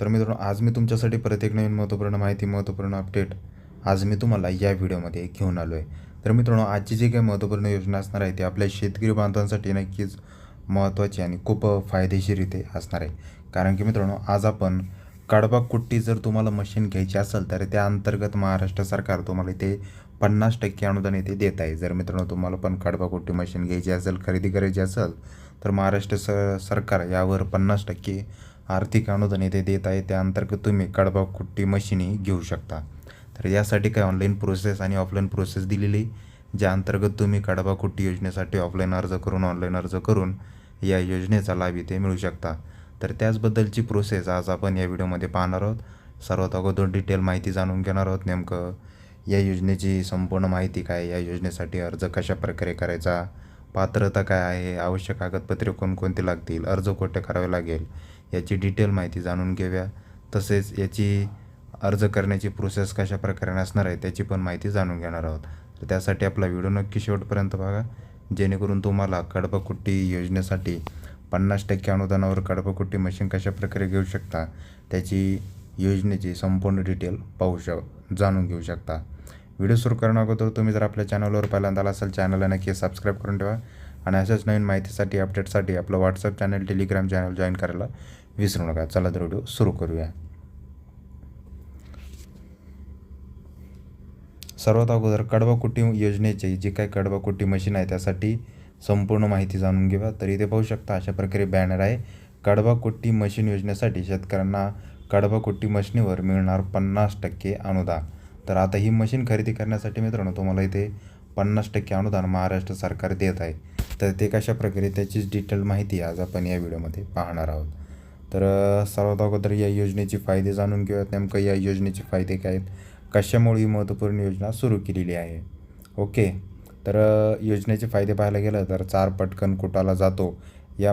तर मित्रांनो आज मी तुमच्यासाठी प्रत्येक नवीन महत्त्वपूर्ण माहिती महत्त्वपूर्ण अपडेट आज मी तुम्हाला या व्हिडिओमध्ये घेऊन आलो आहे तर मित्रांनो आजची जी काही महत्त्वपूर्ण योजना असणार आहे ती आपल्या शेतकरी बांधवांसाठी नक्कीच महत्त्वाची आणि खूप फायदेशीर इथे असणार आहे. कारण की मित्रांनो आज आपण कडबा कुट्टी जर तुम्हाला मशीन घ्यायची असेल तर त्या अंतर्गत महाराष्ट्र सरकार तुम्हाला इथे पन्नास टक्के अनुदान इथे देत आहे. जर मित्रांनो तुम्हाला पण कडबा कुट्टी मशीन घ्यायची असेल खरेदी करायची असेल तर महाराष्ट्र स सरकार यावर पन्नास टक्के आर्थिक अनुदान येथे देत आहे. त्याअंतर्गत तुम्ही कडबा कुट्टी मशीनही घेऊ शकता. तर यासाठी काय ऑनलाईन प्रोसेस आणि ऑफलाईन प्रोसेस दिलेली ज्या अंतर्गत तुम्ही कडबा कुट्टी योजनेसाठी ऑफलाईन अर्ज करून ऑनलाईन अर्ज करून या योजनेचा लाभ इथे मिळू शकता. तर त्याचबद्दलची प्रोसेस आज आपण या व्हिडिओमध्ये पाहणार आहोत. सर्वात अगोदर डिटेल माहिती जाणून घेणार आहोत. नेमकं या योजनेची संपूर्ण माहिती काय या योजनेसाठी अर्ज कशा प्रकारे करायचा? पात्रता काय आहे? आवश्यक कागदपत्रे कोणकोणती लागतील? अर्ज कुठे करावे लागेल? याची डिटेल माहिती जाणून घेऊया. तसेच याची अर्ज करण्याची प्रोसेस कशा प्रकारे असणार आहे त्याची पण माहिती जाणून घेणार आहोत. तर त्यासाठी आपला व्हिडिओ नक्की शेवटपर्यंत बघा. जेणेकरून तुम्हाला कडपकुट्टी योजनेसाठी पन्नास टक्के अनुदानावर कडपकुट्टी मशीन कशा प्रकारे घेऊ शकता त्याची योजनेची संपूर्ण डिटेल पाहू शक जाणून घेऊ शकता. व्हिडिओ सुरू करण्याअगोदर अगोदर तुम्ही जर आपल्या चॅनलवर पहिल्यांदा आला असाल चॅनलला नक्की सबस्क्राईब करून ठेवा. आणि अशाच नवीन माहितीसाठी अपडेटसाठी आपलं WhatsApp channel Telegram channel join करायला विसरू नका. चला तर व्हिडिओ सुरू करूया. सर्वात अगोदर कडबाकुट्टी योजनेची जी काही कडबाकुट्टी मशीन आहे त्यासाठी संपूर्ण माहिती जाणून घेऊया. तर इथे पाहू शकता अशा प्रकारे बॅनर आहे. कडबाकुट्टी मशीन योजनेसाठी शेतकऱ्यांना कडबाकुट्टी मशीनीवर मिळणार पन्नास टक्के अनुदान. तर आता ही मशीन खरेदी करण्यासाठी मित्रांनो तुम्हाला इथे पन्नास टक्के अनुदान महाराष्ट्र सरकार देत आहे. तर ते कशा प्रकारे त्याचीच डिटेल माहिती आज आपण या व्हिडिओमध्ये पाहणार आहोत. तर सर्वात अगोदर या योजनेचे फायदे जाणून घेऊयात. नेमकं या योजनेचे फायदे काय आहेत? कशामुळे ही महत्त्वपूर्ण योजना सुरू केलेली आहे? ओके. तर योजनेचे फायदे पाहायला गेलं तर चार पटकन कुटाला जातो. या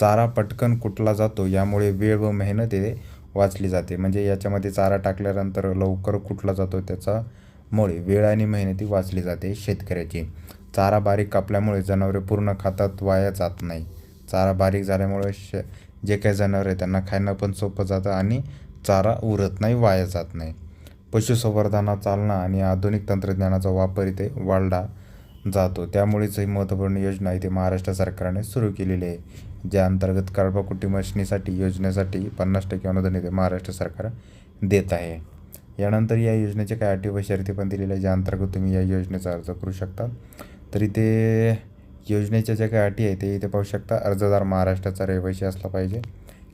चारा पटकन कुटला जातो यामुळे वेळ व मेहनत हे वाचली जाते. म्हणजे याच्यामध्ये चारा टाकल्यानंतर लवकर कुटला जातो त्याच्यामुळे वेळ आणि मेहनती वाचली जाते शेतकऱ्याची. चारा बारीक कापल्यामुळे जनावरे पूर्ण खातात वाया जात नाही. चारा बारीक झाल्यामुळे श जे काही जनावर आहे त्यांना खाणं पण सोपं जातं आणि चारा उरत नाही वाया जात नाही. पशुसंवर्धनात चालना आणि आधुनिक तंत्रज्ञानाचा वापर इथे वाढला जातो. त्यामुळेच ही महत्त्वपूर्ण योजना इथे महाराष्ट्र सरकारने सुरू केलेली आहे. ज्या अंतर्गत कडबाकुट्टी मशिनीसाठी योजनेसाठी पन्नास टक्के अनुदान इथे महाराष्ट्र सरकार देत आहे. यानंतर या योजनेचे काही अटी व शर्ती पण दिलेल्या आहे ज्या अंतर्गत तुम्ही या योजनेचा अर्ज करू शकता. तर इथे योजनेच्या ज्या काही अटी आहे ते इथे पाहू शकता. अर्जदार महाराष्ट्राचा रहिवासी असला पाहिजे.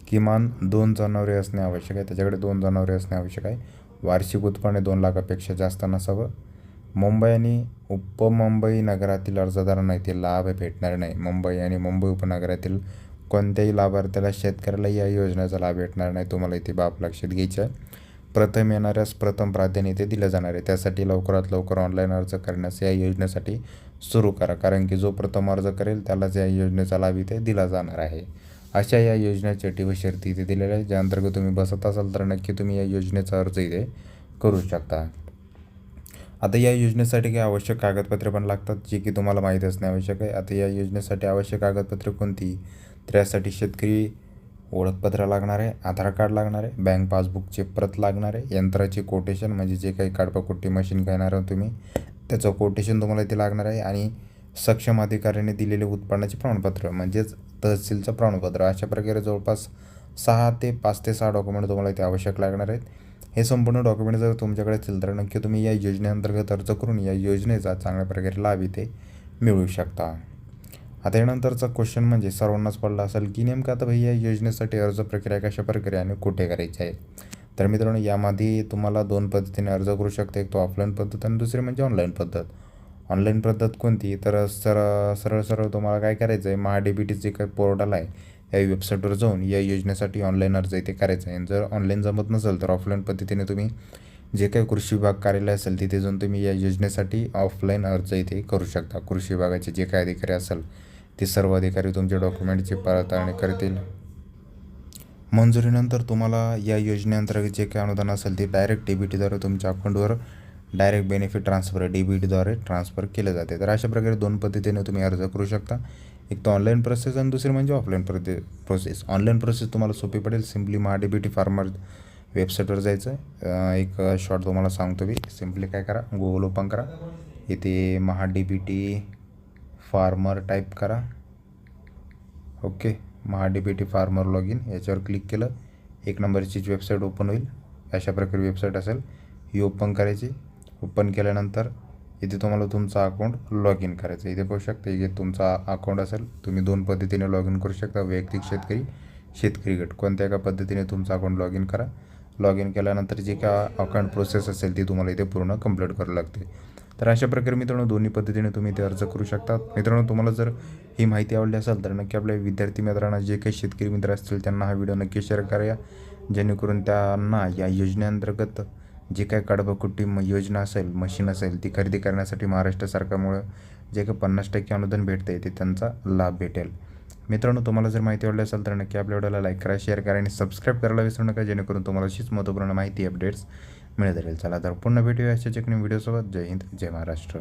किमान दोन जनावरे असणे आवश्यक आहे. त्याच्याकडे दोन जनावरे असणे आवश्यक आहे. वार्षिक उत्पन्न दोन लाखापेक्षा जास्त नसावं. मुंबई आणि उपमुंबई नगरातील अर्जदारांना इथे लाभ भेटणार नाही. मुंबई आणि मुंबई उपनगरातील कोणत्याही लाभार्थ्याला शेतकऱ्याला या योजनेचा लाभ भेटणार नाही. तुम्हाला इथे बाब लक्षात घ्यायची आहे. प्रथम येणाऱ्यास प्रथम प्राधान्य इथे दिलं जाणार आहे. त्यासाठी लवकरात लवकर ऑनलाईन अर्ज करण्यास या योजनेसाठी सुरू करा. कारण की जो प्रथम अर्ज करेल त्यालाच या योजनेचा लाभ इथे दिला जाणार आहे. अशा या योजनेचे अटी व शर्ती इथे दिलेल्या आहेत ज्या अंतर्गत तुम्ही बसत असाल तर नक्की तुम्ही या योजनेचा अर्ज इथे करू शकता. आता या योजनेसाठी काही आवश्यक कागदपत्रे पण लागतात जे की तुम्हाला माहीत असणे आवश्यक आहे. आता या योजनेसाठी आवश्यक कागदपत्रे कोणती? तर यासाठी शेतकरी ओळखपत्र लागणार आहे आधार कार्ड लागणार आहे बँक पासबुकचे प्रत लागणार आहे यंत्राची कोटेशन म्हणजे जे काही काडपाकुट्टी मशीन घेणार आहोत तुम्ही त्याचं कोटेशन तुम्हाला इथे लागणार आहे आणि सक्षम अधिकाऱ्याने दिलेले उत्पन्नाचे प्रमाणपत्र म्हणजेच तहसीलचं प्रमाणपत्र. अशा प्रकारे जवळपास सहा ते पाच ते सहा डॉक्युमेंट तुम्हाला इथे आवश्यक लागणार आहेत. हे संपूर्ण डॉक्युमेंट जर तुमच्याकडे असतील तर नक्की तुम्ही या योजनेअंतर्गत अर्ज करून या योजनेचा चांगल्या प्रकारे लाभ इथे मिळवू शकता. आता यानंतरचा क्वेश्चन म्हणजे सर्वांनाच पडला असेल की नेमका आता भाई या योजनेसाठी अर्ज प्रक्रिया कशा प्रकारे आणि कुठे करायची आहे? तर मित्रांनो यामध्ये तुम्हाला दोन पद्धतीने अर्ज करू शकता. एक तो ऑफलाईन पद्धत आणि दुसरी म्हणजे ऑनलाईन पद्धत. ऑनलाईन पद्धत कोणती? तर सर सरळ सरळ तुम्हाला काय करायचं आहे महाडीबीटी जे काही पोर्टल आहे या वेबसाईटवर जाऊन या योजनेसाठी ऑनलाईन अर्ज इथे करायचा आहे जर ऑनलाईन जमत नसेल तर ऑफलाईन पद्धतीने तुम्ही जे काही कृषी विभाग कार्यालय असेल तिथे जाऊन तुम्ही या योजनेसाठी ऑफलाईन अर्ज इथे करू शकता. कृषी विभागाचे जे काही अधिकारी असेल ते सर्व अधिकारी तुमचे डॉक्युमेंटची पडताळणी करतील. मंजुरीनंतर तुम्हाला या योजनेअंतर्गत जे काही अनुदान असेल ते डायरेक्ट डी बी टीद्वारे तुमच्या अकाउंटवर direct benefit transfer D B टीद्वारे transfer केलं जाते. तर अशा प्रकारे दोन पद्धतीने तुम्ही अर्ज करू शकता. एक तर ऑनलाईन प्रोसेस आणि दुसरी म्हणजे ऑफलाईन प्रते प्रोसेस ऑनलाईन प्रोसेस तुम्हाला सोपी पडेल. Simply Maha D B T farmer वेबसाईटवर जायचं एक शॉर्ट तुम्हाला सांगतो मी. सिम्पली काय करा? गुगल ओपन करा. इथे Maha D B T farmer type करा. Okay Maha D T farmer log in याच्यावर क्लिक केलं एक नंबरचीच वेबसाईट ओपन होईल. अशा प्रकारे वेबसाईट असेल ही ओपन करायची. ओपन केल्यानंतर इथे तुम्हाला तुमचा अकाउंट लॉग इन करायचं इथे पाहू शकता इथे तुमचा अकाउंट असेल तुम्ही दोन पद्धतीने लॉग इन करू शकता. वैयक्तिक शेतकरी शेतकरी गट. कोणत्या एका पद्धतीने तुमचं अकाउंट लॉग इन करा? लॉग इन केल्यानंतर जे काय अकाउंट प्रोसेस असेल ती तुम्हाला इथे पूर्ण कंप्लीट करावी लागते. तर अशा प्रकारे मित्रांनो दोन्ही पद्धतीने तुम्ही ते अर्ज करू शकता मित्रांनो तुम्हाला जर ही माहिती आवडली असेल तर नक्की आपल्या विद्यार्थी मित्रांना जे काही शेतकरी मित्र असतील त्यांना हा व्हिडिओ नक्की शेअर करा. जेणेकरून त्यांना या योजनेअंतर्गत जे काही कडबकुट्टी योजना असेल मशीन असेल ती खरेदी करण्यासाठी महाराष्ट्र सरकारमुळे जे काही पन्नास टक्के अनुदान भेटतं आहे ते त्यांचा लाभ भेटेल. मित्रांनो तुम्हाला जर माहिती आवडली असेल तर नक्की आपल्या व्हिडिओला लाईक करा शेअर करा आणि सबस्क्राईब करायला विसरू नका. जेणेकरून तुम्हाला अशीच महत्त्वपूर्ण माहिती अपडेट्स मिळत राहील. चला तर पुन्हा भेटूया अशा चिकणी व्हिडिओसोबत जय हिंद जय महाराष्ट्र.